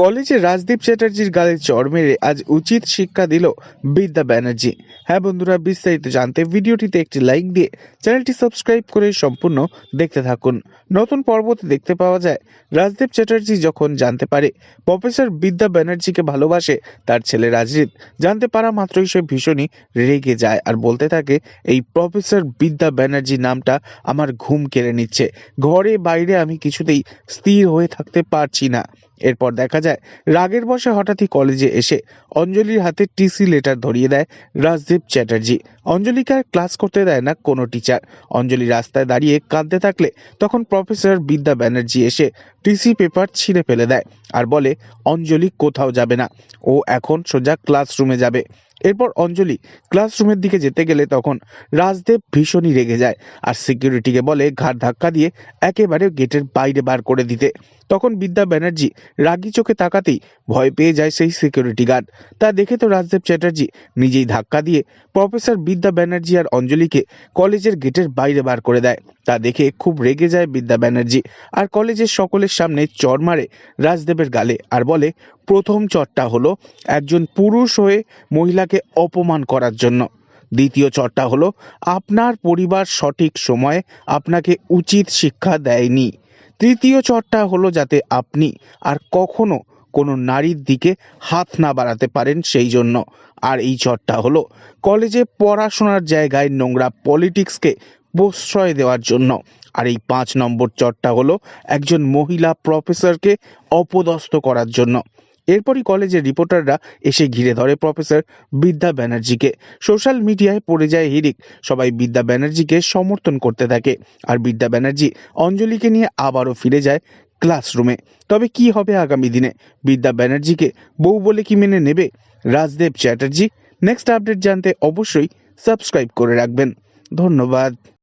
কলেজে রাজদীপ চ্যাটার্জির গালে চড় মেরে আজ উচিত শিক্ষা দিল বিদ্যা ব্যানার্জি। হ্যাঁ বন্ধুরা, বিস্তারিত জানতে ভিডিওটিতে একটি লাইক দিয়ে চ্যানেলটি সাবস্ক্রাইব করে সম্পূর্ণ দেখতে থাকুন। নতুন পর্বতে দেখতে পাওয়া যায়, রাজদীপ চ্যাটার্জি যখন জানতে পারে প্রফেসর বিদ্যা ব্যানার্জিকে ভালোবাসে তার ছেলে রাজদীপ জানতে পারা মাত্রই সে ভীষণই রেগে যায় আর বলতে থাকে, এই প্রফেসর বিদ্যা ব্যানার্জি নামটা আমার ঘুম কেড়ে নিচ্ছে। ঘরে বাইরে আমি কিছুতেই স্থির হয়ে থাকতে পারছি না। এরপর দেখা যায়, রাগের বসে হঠাৎই কলেজে এসে অঞ্জলির হাতে টিসি লেটার ধরিয়ে দেয় রাজদীপ চ্যাটার্জি। অঞ্জলিকে আর ক্লাস করতে দেয় না কোনো টিচার। অঞ্জলি রাস্তায় দাঁড়িয়ে কাঁদতে থাকলে তখন প্রফেসর বিদ্যা ব্যানার্জি এসে টিসি পেপার ছিঁড়ে ফেলে দেয় আর বলে, অঞ্জলি কোথাও যাবে না। ও এখন সোজা ক্লাসরুমে যাবে। এরপর অঞ্জলি ক্লাসরুমের দিকে যেতে গেলে তখন রাজদেব ভীষণই রেগে যায় আর সিকিউরিটিকে বলে, ঘাড় ধাক্কা দিয়ে একেবারে গেটের বাইরে বার করে দিতে। তখন বিদ্যা ব্যানার্জি রাগি চোখে তাকাতেই ভয় পেয়ে যায় সেই সিকিউরিটি গার্ড তা দেখে তো রাজদেব চ্যাটার্জি নিজেই ধাক্কা দিয়ে প্রফেসর বিদ্যা ব্যানার্জি আর অঞ্জলিকে কলেজের গেটের বাইরে বার করে দেয়। তা দেখে খুব রেগে যায় বিদ্যা ব্যানার্জি আর কলেজের সকলের সামনে চর মারে রাজদেবের গালে আর বলে, প্রথম চটটা হলো একজন পুরুষ হয়ে মহিলাকে অপমান করার জন্য। দ্বিতীয় চটটা হলো, আপনার পরিবার সঠিক সময়ে আপনাকে উচিত শিক্ষা দেয়নি। তৃতীয় চটটা হলো যাতে আপনি আর কখনো কোনো নারীর দিকে হাত না বাড়াতে পারেন সেই জন্য। আর এই চটটা হলো কলেজে পড়াশোনার জায়গায় নোংরা পলিটিক্সকে প্রশ্রয় দেওয়ার জন্য। আর এই পাঁচ নম্বর চটটা হলো একজন মহিলা প্রফেসরকে অপদস্থ করার জন্য। এরপরই কলেজের রিপোর্টাররা এসে ঘিরে ধরে প্রফেসর বিদ্যা ব্যানার্জিকে। সোশ্যাল মিডিয়ায় পড়ে যায় হিরিক সবাই বিদ্যা ব্যানার্জিকে সমর্থন করতে থাকে। আর বিদ্যা ব্যানার্জি অঞ্জলিকে নিয়ে আবারও ফিরে যায় ক্লাসরুমে তবে কি হবে আগামী দিনে? বিদ্যা ব্যানার্জিকে বউ বলে কি মেনে নেবে? রাজদেব চ্যাটার্জি নেক্সট আপডেট জানতে অবশ্যই সাবস্ক্রাইব করে রাখবেন। ধন্যবাদ।